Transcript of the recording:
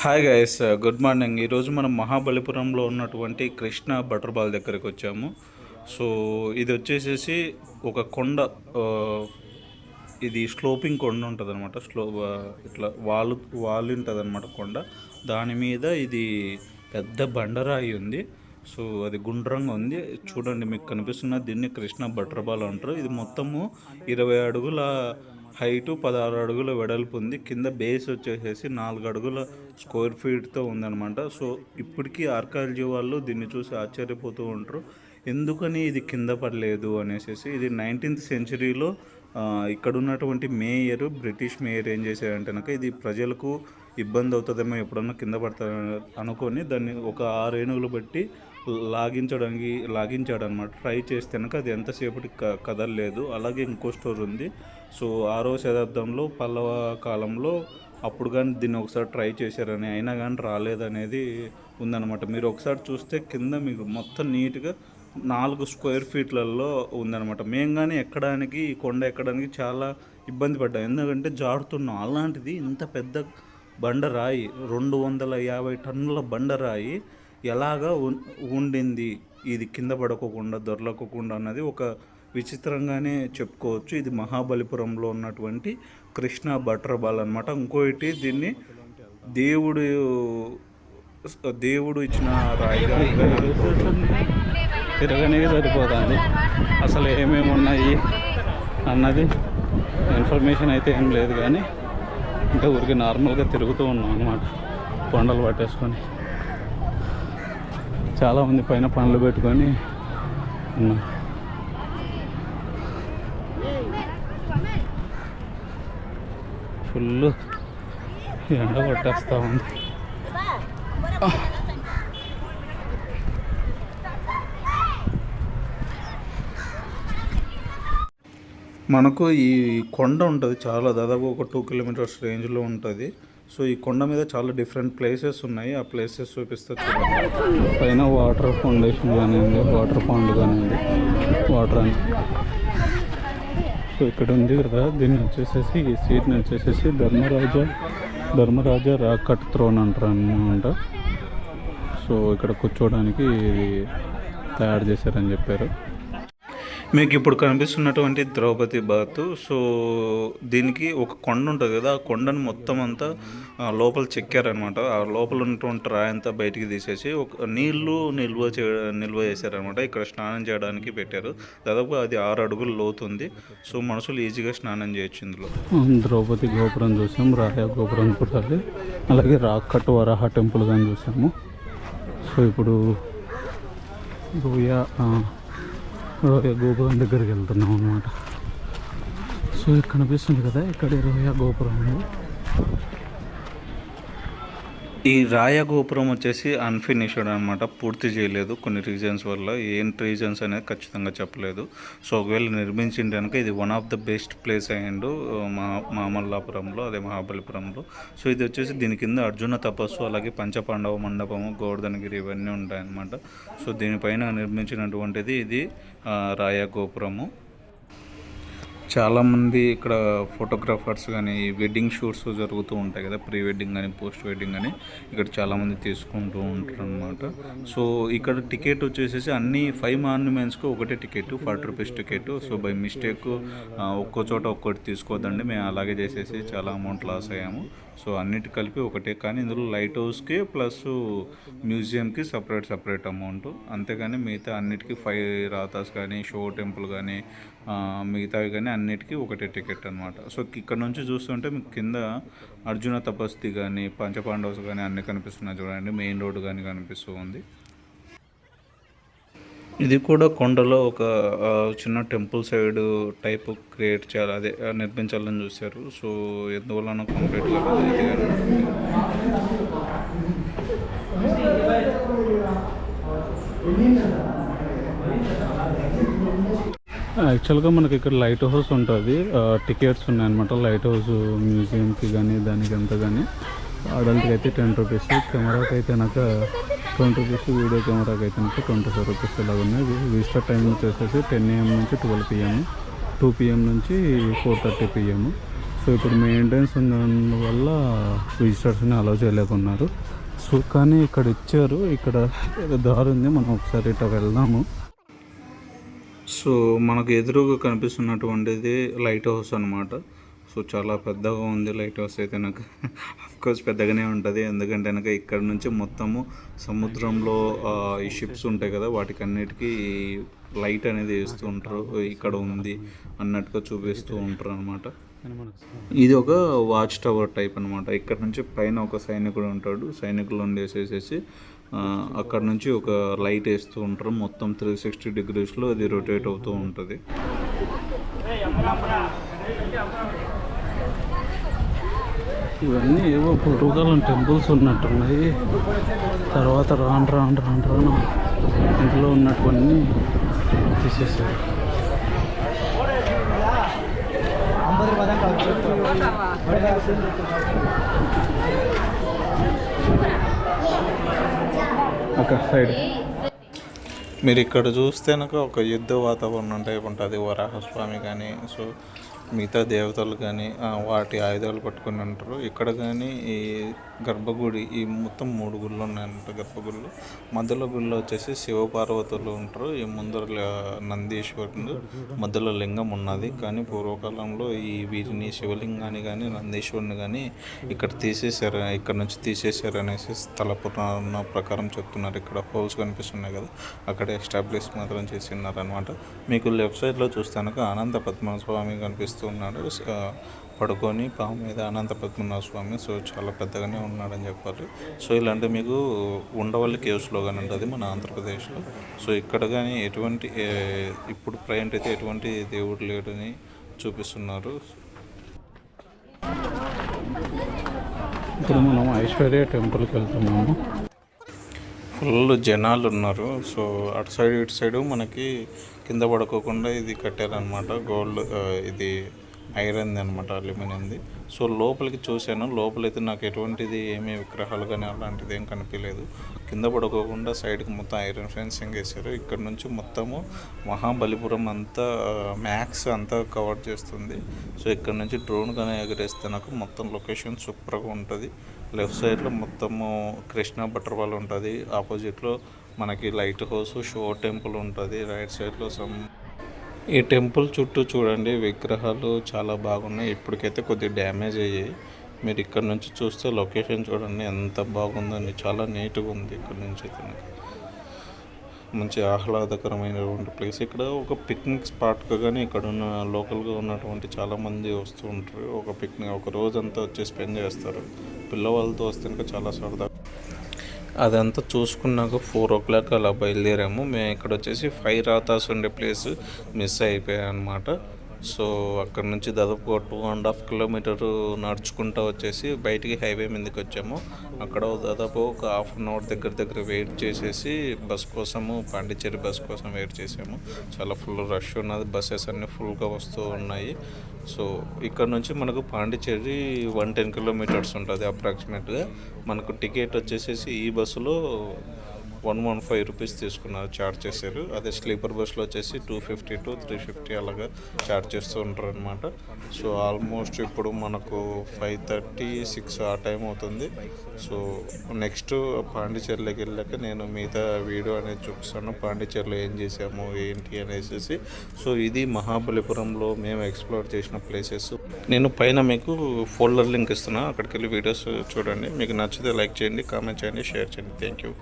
Hi guys good morning ఈరోజు మనం మహాబలిపురంలో ఉన్నటువంటి కృష్ణ బటర్ బాల్ దగ్గరికి వచ్చాము. సో ఇది వచ్చేసేసి ఒక కొండ ఇది స్లోపింగ్ కొండ ఉంటుంది అనమాట స్లో ఇట్లా వాలు వాళ్ళు ఉంటుంది అనమాట కొండ. దాని మీద ఇది పెద్ద బండరాయి ఉంది. సో అది గుండ్రంగా ఉంది. చూడండి మీకు కనిపిస్తున్న దీన్ని కృష్ణ బటర్ బాల్ అంటారు. ఇది మొత్తము ఇరవై అడుగుల హైటు పదహారు అడుగుల వెడల్పు ఉంది. కింద బేస్ వచ్చేసేసి నాలుగు అడుగుల స్క్వేర్ ఫీట్తో ఉందన్నమాట. సో ఇప్పటికీ ఆర్కాలజీ వాళ్ళు దీన్ని చూసి ఆశ్చర్యపోతూ ఉంటారు. ఎందుకని ఇది కింద పడలేదు అనేసి ఇది నైన్టీన్త్ సెంచరీలో ఇక్కడ ఉన్నటువంటి మేయర్ బ్రిటిష్ మేయర్ ఏం చేశారంటే కనుక ఇది ప్రజలకు ఇబ్బంది అవుతుందేమో ఎప్పుడన్నా కింద పడతారు అనుకొని దాన్ని ఒక ఆరు ఏనుగులు బట్టి లాగించడానికి లాగించాడు అనమాట ట్రై చేస్తే కనుక అది ఎంతసేపటికి క కదలలేదు. అలాగే ఇంకో స్టోర్ ఉంది. సో ఆరో శతాబ్దంలో పల్లవ కాలంలో అప్పుడు కానీ దీన్ని ఒకసారి ట్రై చేశారని అయినా కానీ రాలేదనేది ఉందన్నమాట. మీరు ఒకసారి చూస్తే కింద మీకు మొత్తం నీట్గా నాలుగు స్క్వేర్ ఫీట్లలో ఉందన్నమాట. మేము కానీ ఎక్కడానికి ఈ కొండ ఎక్కడానికి చాలా ఇబ్బంది పడ్డాం. ఎందుకంటే జారుతున్నాం అలాంటిది ఇంత పెద్ద బండరాయి రెండు వందల యాభై టన్నుల బండరాయి ఎలాగా ఉండింది? ఇది కింద పడకోకుండా దొరలకోకుండా అన్నది ఒక విచిత్రంగానే చెప్పుకోవచ్చు. ఇది మహాబలిపురంలో ఉన్నటువంటి కృష్ణ బట్రబాల్ బాల్ అనమాట ఇంకోటి దీన్ని దేవుడు దేవుడు ఇచ్చిన రాయిగా తిరగనే సరిపోతుంది. అసలు ఏమేమి ఉన్నాయి అన్నది ఇన్ఫర్మేషన్ అయితే ఏం లేదు కానీ ఇంకా ఊరికి నార్మల్గా తిరుగుతూ ఉన్నాం అనమాట కొండలు పట్టేసుకొని. చాలామంది పైన పనులు పెట్టుకొని ఉన్నాం. ఫుల్ ఎండ కొట్టేస్తూ ఉంది. మనకు ఈ కొండ ఉంటుంది చాలా దాదాపు ఒక టూ కిలోమీటర్స్ రేంజ్లో ఉంటుంది. సో ఈ కొండ మీద చాలా డిఫరెంట్ ప్లేసెస్ ఉన్నాయి. ఆ ప్లేసెస్ చూపిస్తే చూడండి పైన వాటర్ ఫౌండేషన్ కానివ్వండి వాటర్ పాండ్ కానివ్వండి వాటర్ అని సో ఇక్కడ ఉంది కదా దీన్ని వచ్చేసేసి ఈ సీట్ని వచ్చేసేసి ధర్మరాజ ధర్మరాజ రాకట్ థ్రోన్ అంటారు అనమాట సో ఇక్కడ కూర్చోవడానికి ఇది తయారు చేశారని చెప్పారు. మీకు ఇప్పుడు కనిపిస్తున్నటువంటి ద్రౌపది బాత్. సో దీనికి ఒక కొండ ఉంటుంది కదా ఆ కొండను మొత్తం అంతా లోపల చెక్కారనమాట. ఆ లోపల ఉన్నటువంటి రాయి అంతా బయటికి తీసేసి ఒక నీళ్ళు నిల్వ చే నిల్వ చేశారనమాట. ఇక్కడ స్నానం చేయడానికి పెట్టారు. దాదాపు అది ఆరు అడుగులు లోతుంది సో మనుషులు ఈజీగా స్నానం చేయొచ్చు ఇందులో. ద్రౌపది గోపురం చూసాం రాయ గోపురం చూడాలి అలాగే రాక్కట్ వరాహ టెంపుల్ కానీ చూసాము. సో ఇప్పుడు రోయ రోయ గోపురం దగ్గరికి వెళ్తున్నాం అనమాట సో ఇక్కడ కనిపిస్తుంది కదా ఇక్కడ రోయ గోపురం ఉంది. ఈ రాయ గోపురం వచ్చేసి అన్ఫినిష్డ్ అనమాట పూర్తి చేయలేదు. కొన్ని రీజన్స్ వల్ల ఏం రీజన్స్ అనేది ఖచ్చితంగా చెప్పలేదు. సో ఒకవేళ నిర్మించింది కనుక ఇది one of the best place అయ్యిండు మా మామల్లాపురంలో అదే మహాబలిపురంలో. సో ఇది వచ్చేసి దీని కింద అర్జున తపస్సు అలాగే పంచపాండవ మండపము గోవర్ధనగిరి ఇవన్నీ ఉంటాయన్నమాట. సో దీనిపైన నిర్మించినటువంటిది ఇది రాయగోపురము. రాయ గోపురము చాలామంది ఇక్కడ ఫోటోగ్రాఫర్స్ కానీ వెడ్డింగ్ షూట్స్ జరుగుతూ ఉంటాయి కదా ప్రీ వెడ్డింగ్ కానీ పోస్ట్ వెడ్డింగ్ కానీ ఇక్కడ చాలామంది తీసుకుంటూ ఉంటారు అనమాట సో ఇక్కడ టికెట్ వచ్చేసేసి అన్ని ఫైవ్ మాన్యుమెంట్స్కి ఒకటే ticket forty rupees ticket so by mistake ఒక్కో చోట ఒక్కటి తీసుకోవద్దండి మేము అలాగే చేసేసి చాలా అమౌంట్ లాస్ అయ్యాము. సో అన్నిటి కలిపి ఒకటే. కానీ ఇందులో లైట్ హౌస్కి ప్లస్ మ్యూజియంకి సపరేట్ సపరేట్ అమౌంట్ అంతేగాని మిగతా అన్నిటికీ ఫైవ్ రాతాస్ కానీ షో టెంపుల్ కానీ మిగతావి కానీ అన్నిటికీ ఒకటే టికెట్ అనమాట సో ఇక్కడ నుంచి చూస్తుంటే మీకు కింద అర్జున తపస్తి కానీ పంచపాండవస్ కానీ అన్నీ కనిపిస్తున్నాయి చూడండి. మెయిన్ రోడ్డు కానీ కనిపిస్తూ ఉంది. ఇది కూడా కొండలో ఒక చిన్న టెంపుల్ సైడ్ టైప్ క్రియేట్ చేయాలి. అదే నిర్మించాలని చూశారు. సో ఎందువలన కంప్లీట్గా యాక్చువల్గా మనకి ఇక్కడ లైట్ హౌస్ ఉంటుంది. టికెట్స్ ఉన్నాయన్నమాట. లైట్ హౌస్ మ్యూజియంకి కానీ దానికి అంతా కానీ అడల్ట్కి అయితే టెన్ రూపీస్ కెమెరాకి అయితే కనుక ట్వంటీ రూపీస్ వీడియో కెమెరాకి అయితే కనుక ట్వంటీ ఫైవ్ రూపీస్ ఇలా ఉన్నాయి. విజిటర్ టైం వచ్చేసేసి టెన్ ఏఎం నుంచి ట్వెల్వ్ పిఎం టూ పిఎం నుంచి ఫోర్ థర్టీ పిఎం. సో ఇప్పుడు మెయింటెనెన్స్ ఉన్నందువల్ల విజిటర్స్ని అలౌ చేయలేకున్నారు. సో కానీ ఇక్కడ ఇచ్చారు. ఇక్కడ దారి ఉంది. మనం ఒకసారి ఇట్లా వెళ్దాము. సో మనకు ఎదురుగా కనిపిస్తున్నటువంటిది లైట్ హౌస్ అనమాట సో చాలా పెద్దగా ఉంది లైట్ హౌస్ అయితే నాకు. కోర్స్ పెద్దగానే ఉంటుంది. ఎందుకంటే కనుక ఇక్కడ నుంచి మొత్తము సముద్రంలో ఆ, ఈ షిప్స్ ఉంటాయి కదా వాటికి అన్నిటికీ లైట్ అనేది వేస్తూ ఉంటారు. ఇక్కడ ఉంది అన్నట్టుగా చూపిస్తూ ఉంటారు అనమాట ఇది ఒక వాచ్ టవర్ టైప్ అనమాట ఇక్కడ నుంచి పైన ఒక సైనికుడు ఉంటాడు. సైనికులు ఉండేసేసేసి అక్కడ నుంచి ఒక లైట్ వేస్తూ ఉంటారు. మొత్తం త్రీ సిక్స్టీ డిగ్రీస్లో అది రొటేట్ అవుతూ ఉంటుంది. ఇవన్నీ ఏవో పూర్వకాలం టెంపుల్స్ ఉన్నట్టున్నాయి. తర్వాత రాను రాను రాను రాను ఇంట్లో ఉన్నటువన్నీ తీసేసారు ఒక సైడ్ మీరు ఇక్కడ చూస్తే కనుక ఒక యుద్ధ వాతావరణం టైప్ ఉంటుంది వరాహస్వామి కానీ సో మిగతా దేవతలు కానీ వాటి ఆయుధాలు పట్టుకొని ఉంటారు. ఇక్కడ కానీ ఈ గర్భగుడి ఈ మొత్తం మూడు గుళ్ళు ఉన్నాయంట గర్భగుళ్ళు. మధ్యలో గుడిలో వచ్చేసి శివపార్వతులు ఉంటారు. ఈ ముందర ల- నందీశ్వరుడు మధ్యలో లింగం ఉన్నది. కానీ పూర్వకాలంలో ఈ వీరిని శివలింగాన్ని కానీ నందీశ్వరుని కానీ ఇక్కడ తీసేశారు. ఇక్కడ నుంచి తీసేశారు అనేసి స్థల పురాణ ప్రకారం చెప్తున్నారు. ఇక్కడ హౌస్ కనిపిస్తున్నాయి కదా అక్కడ ఎస్టాబ్లిష్ మాత్రం చేసి ఉన్నారనమాట మీకు లెఫ్ట్ సైడ్లో చూస్తే కనుక అనంత పద్మస్వామి కనిపిస్తున్నాడు ఆ, పడుకొని పాము మీద అనంత పద్మనాభ స్వామి సో చాలా పెద్దగానే ఉన్నాడని చెప్పాలి. సో ఇలాంటి మీకు ఉండవల్లి కేవ్స్లో కానీ ఉంటుంది మన ఆంధ్రప్రదేశ్లో. సో ఇక్కడ కానీ ఎటువంటి ఇప్పుడు ప్రజెంట్ అయితే ఎటువంటి దేవుడు లేడని చూపిస్తున్నారు. ఇప్పుడు మనం ఐశ్వర్య టెంపుల్కి వెళ్తున్నాము. ఫుల్ జనాలు ఉన్నారు సో అటు సైడ్ ఇటు సైడ్ మనకి కింద పడుకోకుండా ఇది కట్టారనమాట గోల్డ్ ఇది ఐరన్ది అనమాట అల్యూమినియంది. సో లోపలికి చూశాను. లోపలైతే నాకు ఎటువంటిది ఏమీ విగ్రహాలు కానీ అలాంటిది ఏం కనిపించలేదు కింద పడుకోకుండా సైడ్కి మొత్తం ఐరన్ ఫెన్సింగ్ వేశారు. ఇక్కడ నుంచి మొత్తము మహాబలిపురం అంతా మ్యాక్స్ అంతా కవర్ చేస్తుంది. సో ఇక్కడ నుంచి డ్రోన్ కానీ ఎగరేస్తే నాకు మొత్తం లొకేషన్ సూపర్గా ఉంటుంది. లెఫ్ట్ సైడ్లో మొత్తము కృష్ణ బటర్వాల్ ఉంటుంది. ఆపోజిట్లో మనకి లైట్ హౌస్ షో టెంపుల్ ఉంటుంది. రైట్ సైడ్లో సమ్ ఈ టెంపుల్ చుట్టూ చూడండి విగ్రహాలు చాలా బాగున్నాయి. ఇప్పటికైతే కొద్దిగా డ్యామేజ్ అయ్యాయి. మీరు ఇక్కడ నుంచి చూస్తే లొకేషన్ చూడండి ఎంత బాగుందండి. చాలా నీట్గా ఉంది ఇక్కడ నుంచి అయితే మంచి ఆహ్లాదకరమైనటువంటి ప్లేస్. ఇక్కడ ఒక పిక్నిక్ స్పాట్గా కానీ ఇక్కడ ఉన్న లోకల్గా ఉన్నటువంటి చాలామంది వస్తూ ఉంటారు. ఒక పిక్నిక్ ఒక రోజంతా వచ్చి స్పెండ్ చేస్తారు. పిల్లవాళ్ళతో వస్తే ఇంకా చాలా సరదా అదంతా చూసుకున్నాక ఫోర్ ఓ క్లాక్ అలా బయలుదేరాము. మేము ఇక్కడ వచ్చేసి ఫైవ్ రాతాస్ ఉండే ప్లేస్ మిస్ అయిపోయాయి అనమాట సో అక్కడ నుంచి దాదాపు టూ అండ్ హాఫ్ కిలోమీటర్ నడుచుకుంటూ వచ్చేసి బయటికి హైవే మీదకి వచ్చాము. అక్కడ దాదాపు ఒక హాఫ్ అన్ అవర్ దగ్గర దగ్గర వెయిట్ చేసేసి బస్ కోసము పాండిచ్చేరి బస్ కోసం వెయిట్ చేసాము. చాలా ఫుల్ రష్ ఉన్నది బస్సెస్ అన్నీ ఫుల్గా వస్తూ ఉన్నాయి. సో ఇక్కడ నుంచి మనకు పాండిచ్చేరి వన్ టెన్ కిలోమీటర్స్ ఉంటుంది అప్రాక్సిమేట్గా మనకు టికెట్ వచ్చేసేసి ఈ బస్సులో వన్ వన్ ఫైవ్ రూపీస్ తీసుకున్నారు ఛార్జ్ చేశారు. అదే స్లీపర్ బస్సులో వచ్చేసి two fifty to three fifty అలాగా ఛార్జ్ చేస్తూ ఉంటారు అనమాట సో ఆల్మోస్ట్ ఇప్పుడు మనకు ఫైవ్ థర్టీ సిక్స్ ఆ టైం అవుతుంది. సో నెక్స్ట్ పాండిచేరిలోకి వెళ్ళాక నేను మిగతా వీడియో అనేది చూపిస్తాను. పాండిచేరిలో ఏం చేసాము ఏంటి అనేసి. సో ఇది మహాబలిపురంలో మేము ఎక్స్ప్లోర్ చేసిన ప్లేసెస్. నేను పైన మీకు ఫోల్డర్ లింక్ ఇస్తున్నా. అక్కడికి వెళ్ళి వీడియోస్ చూడండి. మీకు నచ్చితే లైక్ చేయండి కామెంట్ చేయండి షేర్ చేయండి. Thank you.